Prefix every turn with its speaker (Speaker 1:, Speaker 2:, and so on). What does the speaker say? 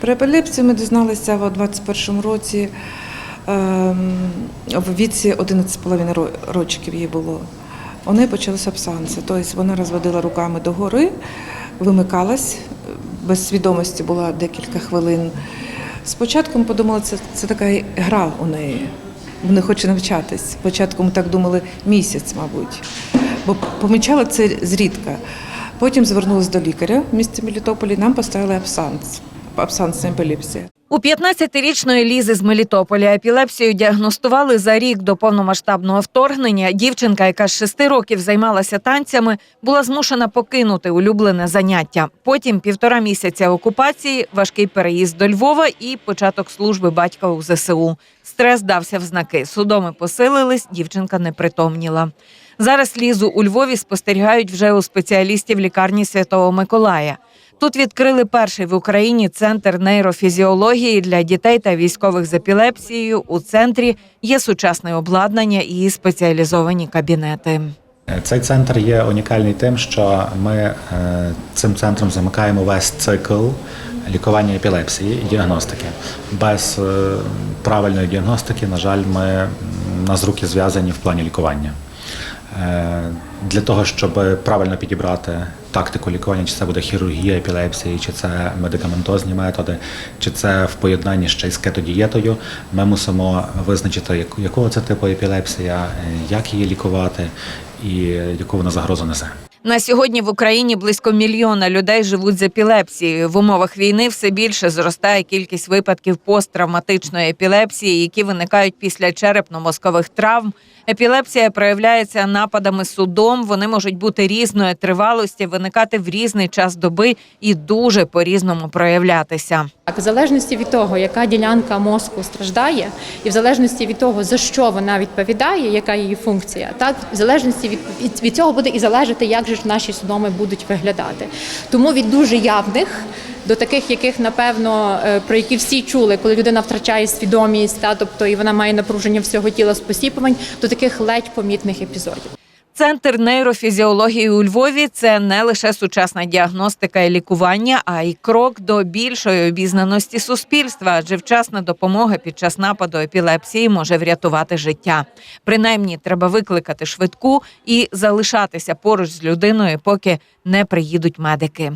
Speaker 1: Про епілепсію ми дізналися в 21-му році. ем, В віці 11,5 ро- рочків їй було. У неї почалися абсанси. Тобто вона розводила руками догори, вимикалась, без свідомості була декілька хвилин. Спочатку ми подумали, це, це така гра у неї. Вона хоче навчатись. Спочатку ми так думали місяць, мабуть, бо помічали це зрідка. Потім звернулися до лікаря в місті Мелітополі, нам поставили абсанс, абсансна епілепсія.
Speaker 2: У 15-річної Лізи з Мелітополя епілепсію діагностували за рік до повномасштабного вторгнення. Дівчинка, яка з шести років займалася танцями, була змушена покинути улюблене заняття. Потім півтора місяця окупації, важкий переїзд до Львова і початок служби батька у ЗСУ. Стрес дався в знаки. Судоми посилились, дівчинка не притомніла. Зараз Лізу у Львові спостерігають вже у спеціалістів лікарні Святого Миколая. Тут відкрили перший в Україні центр нейрофізіології для дітей та військових з епілепсією. У центрі є сучасне обладнання і спеціалізовані кабінети.
Speaker 3: Цей центр є унікальний тим, що ми е, цим центром замикаємо весь цикл лікування епілепсії і діагностики. Без е, правильної діагностики, на жаль, ми нас руки зв'язані в плані лікування. Е, Для того, щоб правильно підібрати тактику лікування, чи це буде хірургія епілепсії, чи це медикаментозні методи, чи це в поєднанні ще й з кетодієтою, ми мусимо визначити, якого це типу епілепсія, як її лікувати і яку вона загрозу несе.
Speaker 2: На сьогодні в Україні близько мільйона людей живуть з епілепсією. В умовах війни все більше зростає кількість випадків посттравматичної епілепсії, які виникають після черепно-мозкових травм. Епілепсія проявляється нападами судом. Вони можуть бути різної тривалості, виникати в різний час доби і дуже по-різному проявлятися.
Speaker 4: Так, в залежності від того, яка ділянка мозку страждає, і в залежності від того, за що вона відповідає, яка її функція, так в залежності від, від, від цього буде і залежати, як же ж наші судоми будуть виглядати. Тому від дуже явних до таких, яких напевно е, про які всі чули, коли людина втрачає свідомість, та тобто і вона має напруження всього тіла з посіпувань, до таких ледь помітних епізодів.
Speaker 2: Центр нейрофізіології у Львові це не лише сучасна діагностика і лікування, а й крок до більшої обізнаності суспільства, адже вчасна допомога під час нападу епілепсії може врятувати життя. Принаймні, треба викликати швидку і залишатися поруч з людиною, поки не приїдуть медики.